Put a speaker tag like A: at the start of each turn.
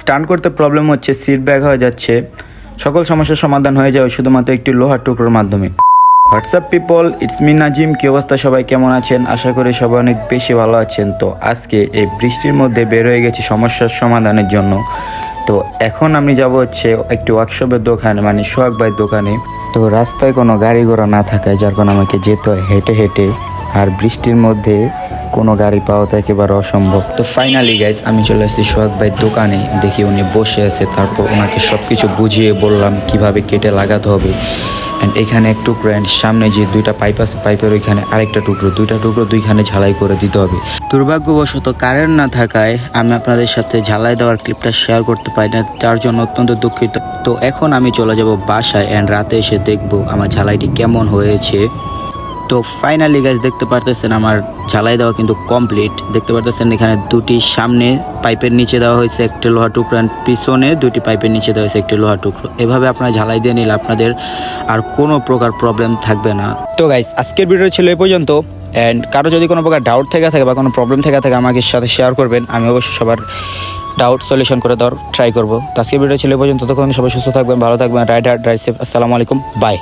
A: Stunt করতে problem হচ্ছে seat bag হয়ে যাচ্ছে। সকল সমস্যার সমাধান হয়ে যাবে শুধুমাত্র একটি লোহার টুকরোর মাধ্যমে। What's up people it's me Nazim কি অবস্থা? সবাই কেমন আছেন? আশা করি সবাই অনেক বেশি ভালো আছেন। তো আজকে এই বৃষ্টির মধ্যে বের হয়ে গেছি সমস্যার সমাধানের জন্য। তো এখন আমি যাব হচ্ছে একটি ওয়ার্কশপের দোকানে মানে সোহাগ ভাইয়ের দোকানে। তো রাস্তায় কোনো গাড়ি ঘোড়া না থাকায়, যার কারণে আমাকে যেতে হয় হেঁটে হেঁটে। আর বৃষ্টির মধ্যে কোনো গাড়ি পাওয়া তো একেবারে অসম্ভব। তো ফাইনালি গাইস আমি চলে আসছি সোহাগ ভাইয়ের দোকানে। দেখি উনি বসে আছে, তারপর ওনাকে সব কিছু বুঝিয়ে বললাম কীভাবে কেটে লাগাতে হবে। অ্যান্ড এখানে এক টুকরো অ্যান্ড সামনে যে দুইটা পাইপ আছে পাইপের ওইখানে আরেকটা টুকরো। দুইটা টুকরো দুইখানে ঝালাই করে দিতে হবে। দুর্ভাগ্যবশত কারেন্ট না থাকায় আমি আপনাদের সাথে ঝালাই দেওয়ার ক্লিপটা শেয়ার করতে পারি না তার জন্য অত্যন্ত দুঃখিত। তো এখন আমি চলে যাব বাসায় অ্যান্ড রাতে এসে দেখব আমার ঝালাইটি কেমন হয়েছে। তো ফাইনালি গাছ দেখতে পারতেছেন আমার ঝালাই দেওয়া কিন্তু কমপ্লিট দেখতে পারতেছেন এখানে দুটি সামনে পাইপের নিচে দেওয়া হয়েছে একটি লোহা টুকরো পিছনে দুটি পাইপের নিচে দেওয়া হয়েছে একটি লোহা টুকরো। এভাবে আপনারা ঝালাই দিয়ে নিলে আপনাদের আর কোনো প্রকার প্রবলেম থাকবে না। তো গাইস আজকের ভিডিও ছিল এই পর্যন্ত। অ্যান্ড কারও যদি কোনো প্রকার ডাউট থেকে থাকে বা কোনো প্রবলেম থেকে থাকে, আমাকে সাথে শেয়ার করবেন। আমি অবশ্যই সবার ডাউট সলিউশন করে দেওয়ার ট্রাই করব। তো আজকের ভিডিও ছিল পর্যন্ত। তখন সবাই সুস্থ থাকবেন, ভালো থাকবেন রাইড হার্ড রাইড সেফ আসসালামু আলাইকুম বাই